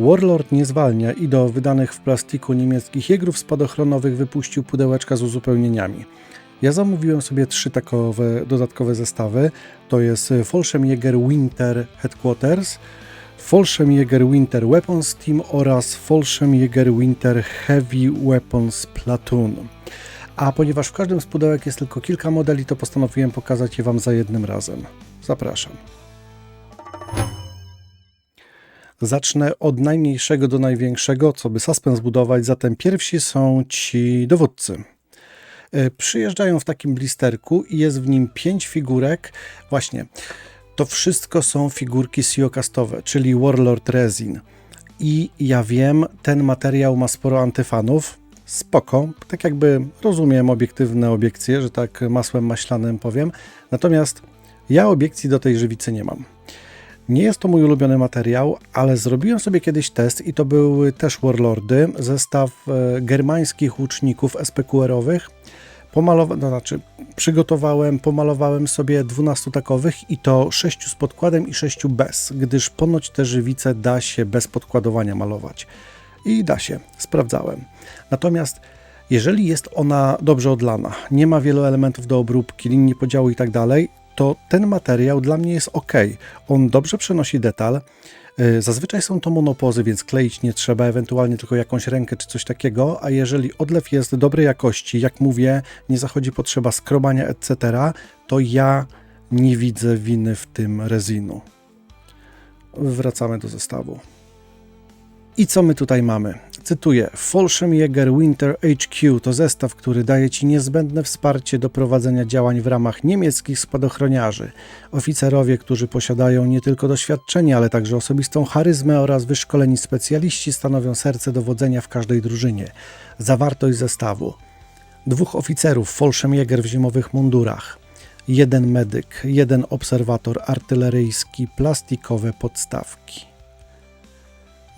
Warlord nie zwalnia i do wydanych w plastiku niemieckich jegrów spadochronowych wypuścił pudełeczka z uzupełnieniami. Ja zamówiłem sobie trzy takowe dodatkowe zestawy. To jest Folschemjäger Winter Headquarters, Folschemjäger Winter Weapons Team oraz Folschemjäger Winter Heavy Weapons Platoon. A ponieważ w każdym z pudełek jest tylko kilka modeli, to postanowiłem pokazać je Wam za jednym razem. Zapraszam. Zacznę od najmniejszego do największego, co by suspens budować. Zatem pierwsi są ci dowódcy. E, Przyjeżdżają w takim blisterku i jest w nim pięć figurek. Właśnie, to wszystko są figurki siokastowe, czyli Warlord Resin. I ja wiem, ten materiał ma sporo antyfanów. Spoko, tak jakby rozumiem obiektywne obiekcje, że tak masłem maślanym powiem. Natomiast ja obiekcji do tej żywicy nie mam. Nie jest to mój ulubiony materiał, ale zrobiłem sobie kiedyś test i to były też Warlordy, zestaw e, germańskich łuczników SPQR-owych. Pomalowałem, to znaczy przygotowałem, pomalowałem sobie 12 takowych i to 6 z podkładem i 6 bez, gdyż ponoć te żywice da się bez podkładowania malować. I da się, sprawdzałem. Natomiast jeżeli jest ona dobrze odlana, nie ma wielu elementów do obróbki, linii podziału i tak dalej, to ten materiał dla mnie jest ok. On dobrze przenosi detal. Y, Zazwyczaj są to monopozy, więc kleić nie trzeba, ewentualnie tylko jakąś rękę czy coś takiego, a jeżeli odlew jest dobrej jakości, jak mówię, nie zachodzi potrzeba skrobania, etc., to ja nie widzę winy w tym rezinu. Wracamy do zestawu. I co my tutaj mamy? Cytuję: Folschemjäger Winter HQ to zestaw, który daje Ci niezbędne wsparcie do prowadzenia działań w ramach niemieckich spadochroniarzy. Oficerowie, którzy posiadają nie tylko doświadczenie, ale także osobistą charyzmę oraz wyszkoleni specjaliści stanowią serce dowodzenia w każdej drużynie. Zawartość zestawu: dwóch oficerów Folschemjäger w zimowych mundurach, jeden medyk, jeden obserwator artyleryjski, plastikowe podstawki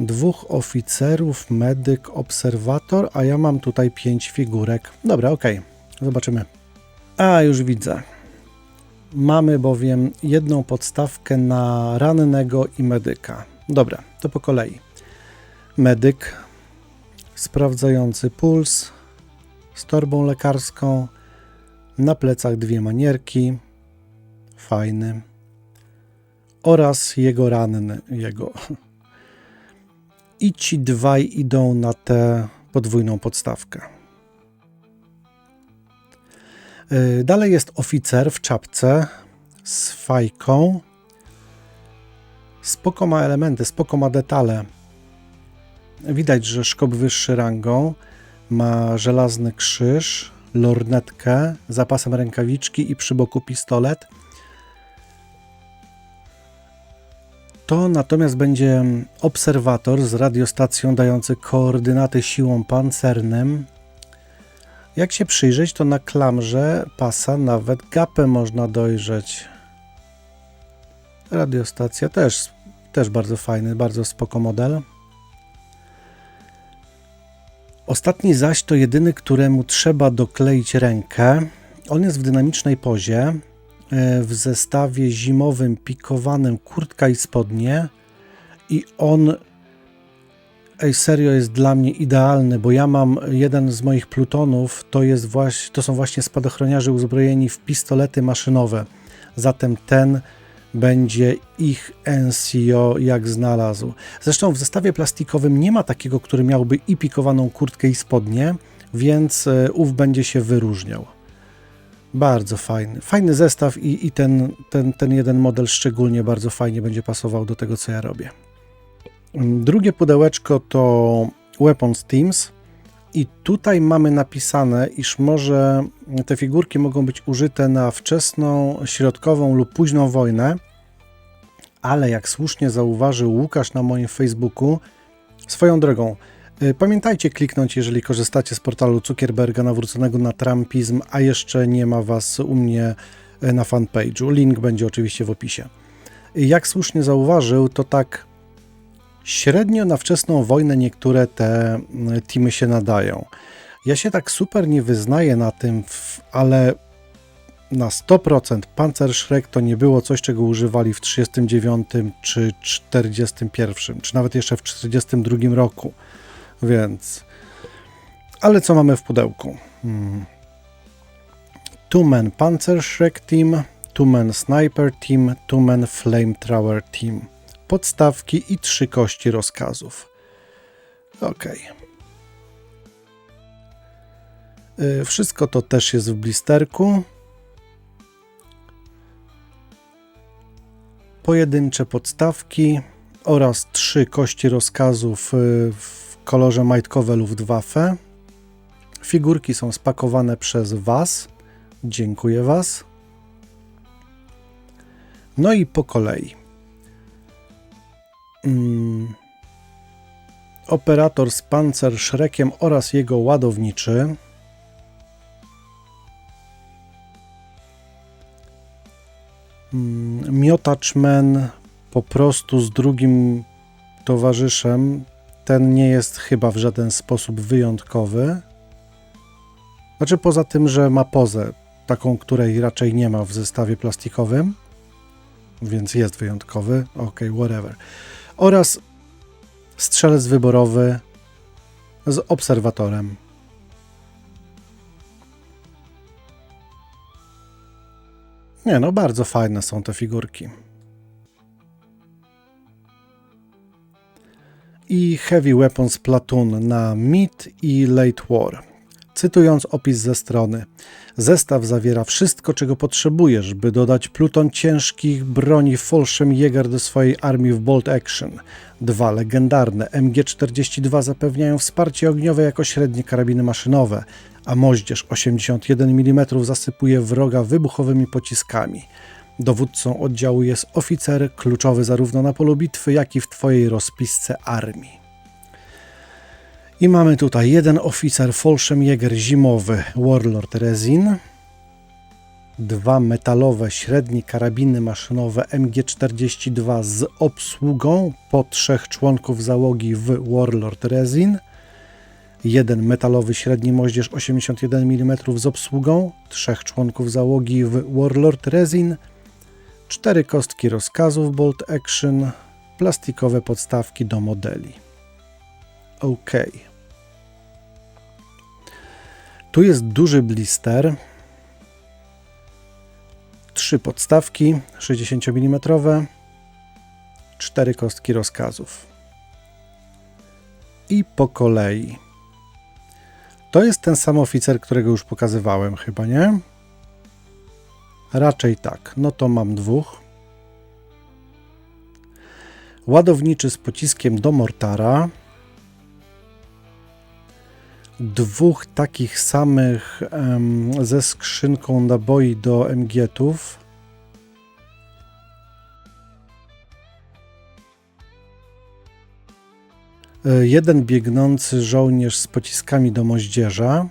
dwóch oficerów, medyk, obserwator, a ja mam tutaj pięć figurek. Dobra, ok, zobaczymy. A, już widzę. Mamy bowiem jedną podstawkę na rannego i medyka. Dobra, to po kolei. Medyk sprawdzający puls z torbą lekarską, na plecach dwie manierki, fajny, oraz jego ranny, jego i ci dwaj idą na tę podwójną podstawkę. Yy, Dalej jest oficer w czapce z fajką. Spoko ma elementy, spoko ma detale. Widać, że szkop wyższy rangą. Ma żelazny krzyż, lornetkę, zapasem rękawiczki i przy boku pistolet. To natomiast będzie obserwator z radiostacją dający koordynaty siłom pancernym. Jak się przyjrzeć, to na klamrze pasa nawet gapę można dojrzeć. Radiostacja też, też bardzo fajny, bardzo spoko model. Ostatni zaś to jedyny, któremu trzeba dokleić rękę. On jest w dynamicznej pozie w zestawie zimowym pikowanym kurtka i spodnie i on ej serio jest dla mnie idealny, bo ja mam jeden z moich plutonów, to, jest właśnie, to są właśnie spadochroniarze uzbrojeni w pistolety maszynowe. Zatem ten będzie ich NCO jak znalazł. Zresztą w zestawie plastikowym nie ma takiego, który miałby i pikowaną kurtkę i spodnie, więc e, ów będzie się wyróżniał. Bardzo fajny. Fajny zestaw i, i ten, ten, ten jeden model szczególnie bardzo fajnie będzie pasował do tego, co ja robię. Drugie pudełeczko to Weapons Teams. I tutaj mamy napisane, iż może te figurki mogą być użyte na wczesną, środkową lub późną wojnę, ale jak słusznie zauważył Łukasz na moim Facebooku, swoją drogą, Pamiętajcie kliknąć, jeżeli korzystacie z portalu Zuckerberga nawróconego na Trumpizm, a jeszcze nie ma Was u mnie y, na fanpage'u. Link będzie oczywiście w opisie. Jak słusznie zauważył, to tak średnio na wczesną wojnę niektóre te teamy się nadają. Ja się tak super nie wyznaję na tym, ale na 100% Panzerschreck to nie było coś, czego używali w 39 czy 41, czy nawet jeszcze w 42 roku. Więc. Ale co mamy w pudełku? Hmm. Two-man Panzerschreck Team, Two-man Sniper Team, Two-man Flamethrower Team. Podstawki i trzy kości rozkazów. Ok. Wszystko to też jest w blisterku. Pojedyncze podstawki oraz trzy kości rozkazów y, w kolorze majtkowe Luftwaffe. Figurki są spakowane przez Was. Dziękuję Was. No i po kolei. Mm. Operator z Panzerschreckiem oraz jego ładowniczy. Mm, Miotaczmen po prostu z drugim towarzyszem. Ten nie jest chyba w żaden sposób wyjątkowy. Znaczy, poza tym, że ma pozę, taką, której raczej nie ma w zestawie plastikowym, więc jest wyjątkowy. Ok, whatever. Oraz strzelec wyborowy z obserwatorem. Nie, no bardzo fajne są te figurki. I Heavy Weapons Platoon na Mid i Late War. Cytując opis ze strony, zestaw zawiera wszystko, czego potrzebujesz, by dodać pluton ciężkich broni Jäger do swojej armii w Bolt Action. Dwa legendarne MG-42 zapewniają wsparcie ogniowe jako średnie karabiny maszynowe, a moździerz 81 mm zasypuje wroga wybuchowymi pociskami. Dowódcą oddziału jest oficer kluczowy zarówno na polu bitwy, jak i w Twojej rozpisce armii. I mamy tutaj jeden oficer Folszemjäger zimowy Warlord Rezin, dwa metalowe średnie karabiny maszynowe MG42 z obsługą po trzech członków załogi w Warlord Rezin, jeden metalowy średni moździerz 81 mm z obsługą, trzech członków załogi w Warlord Resin, cztery kostki rozkazów Bolt Action, plastikowe podstawki do modeli. OK. Tu jest duży blister. Trzy podstawki 60 mm, cztery kostki rozkazów. I po kolei. To jest ten sam oficer, którego już pokazywałem, chyba nie? Raczej tak. No to mam dwóch. Ładowniczy z pociskiem do mortara. Dwóch takich samych um, ze skrzynką naboi do MG-ów. E, jeden biegnący żołnierz z pociskami do moździerza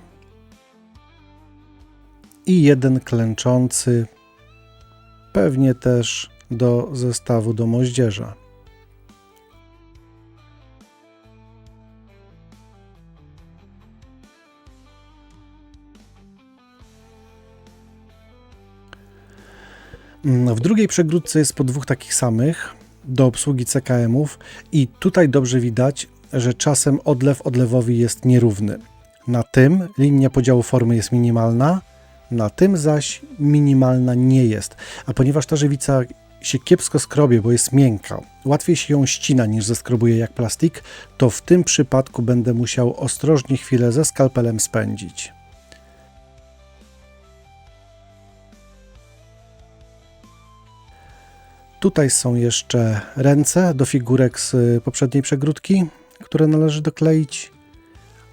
i jeden klęczący, pewnie też do zestawu do moździerza. Mm, w drugiej przegródce jest po dwóch takich samych do obsługi CKM-ów i tutaj dobrze widać, że czasem odlew odlewowi jest nierówny. Na tym linia podziału formy jest minimalna, na tym zaś minimalna nie jest. A ponieważ ta żywica się kiepsko skrobie, bo jest miękka, łatwiej się ją ścina niż zeskrobuje jak plastik, to w tym przypadku będę musiał ostrożnie chwilę ze skalpelem spędzić. Tutaj są jeszcze ręce do figurek z poprzedniej przegródki które należy dokleić.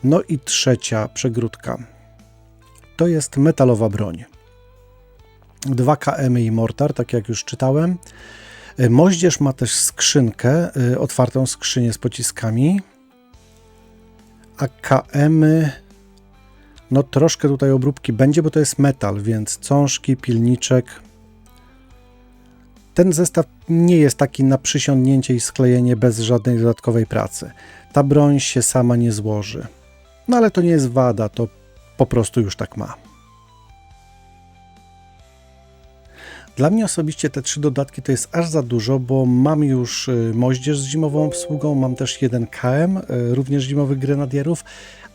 No i trzecia przegródka. To jest metalowa broń. 2 km i mortar, tak jak już czytałem. Moździerz ma też skrzynkę, y, otwartą skrzynię z pociskami. A KM, no troszkę tutaj obróbki będzie, bo to jest metal, więc cążki, pilniczek, ten zestaw nie jest taki na przysiągnięcie i sklejenie bez żadnej dodatkowej pracy. Ta broń się sama nie złoży. No ale to nie jest wada, to po prostu już tak ma. Dla mnie osobiście te trzy dodatki to jest aż za dużo, bo mam już y, moździerz z zimową obsługą, mam też jeden KM, y, również zimowych grenadierów,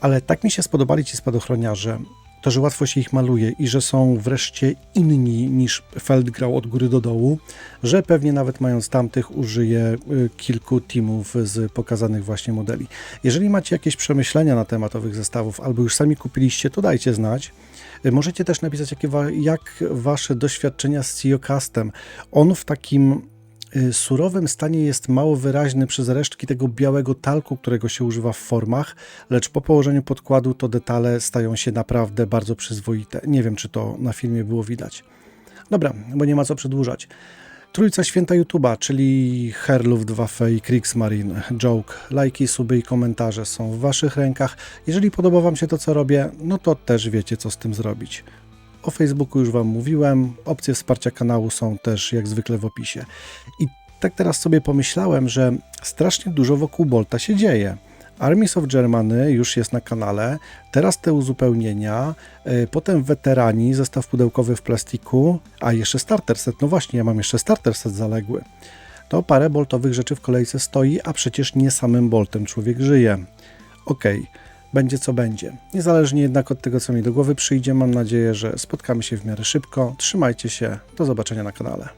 ale tak mi się spodobali ci spadochroniarze, to, że łatwo się ich maluje i że są wreszcie inni niż Feldgrau od góry do dołu, że pewnie nawet mając tamtych użyję y, kilku teamów z pokazanych właśnie modeli. Jeżeli macie jakieś przemyślenia na temat owych zestawów albo już sami kupiliście, to dajcie znać. Y, Możecie też napisać, jakie wa- jak wasze doświadczenia z CEO Custom. On w takim surowym stanie jest mało wyraźny przez resztki tego białego talku, którego się używa w formach, lecz po położeniu podkładu to detale stają się naprawdę bardzo przyzwoite. Nie wiem, czy to na filmie było widać. Dobra, bo nie ma co przedłużać. Trójca święta YouTube'a, czyli Herluftwaffe i Kriegsmarine, Joke, lajki, suby i komentarze są w Waszych rękach. Jeżeli podoba Wam się to, co robię, no to też wiecie, co z tym zrobić. O Facebooku już Wam mówiłem, opcje wsparcia kanału są też jak zwykle w opisie. I tak teraz sobie pomyślałem, że strasznie dużo wokół Bolta się dzieje. Armies of Germany już jest na kanale, teraz te uzupełnienia, y, potem weterani, zestaw pudełkowy w plastiku, a jeszcze starter set, no właśnie, ja mam jeszcze starter set zaległy. To parę boltowych rzeczy w kolejce stoi, a przecież nie samym boltem człowiek żyje. Okej, będzie co będzie. Niezależnie jednak od tego, co mi do głowy przyjdzie, mam nadzieję, że spotkamy się w miarę szybko. Trzymajcie się, do zobaczenia na kanale.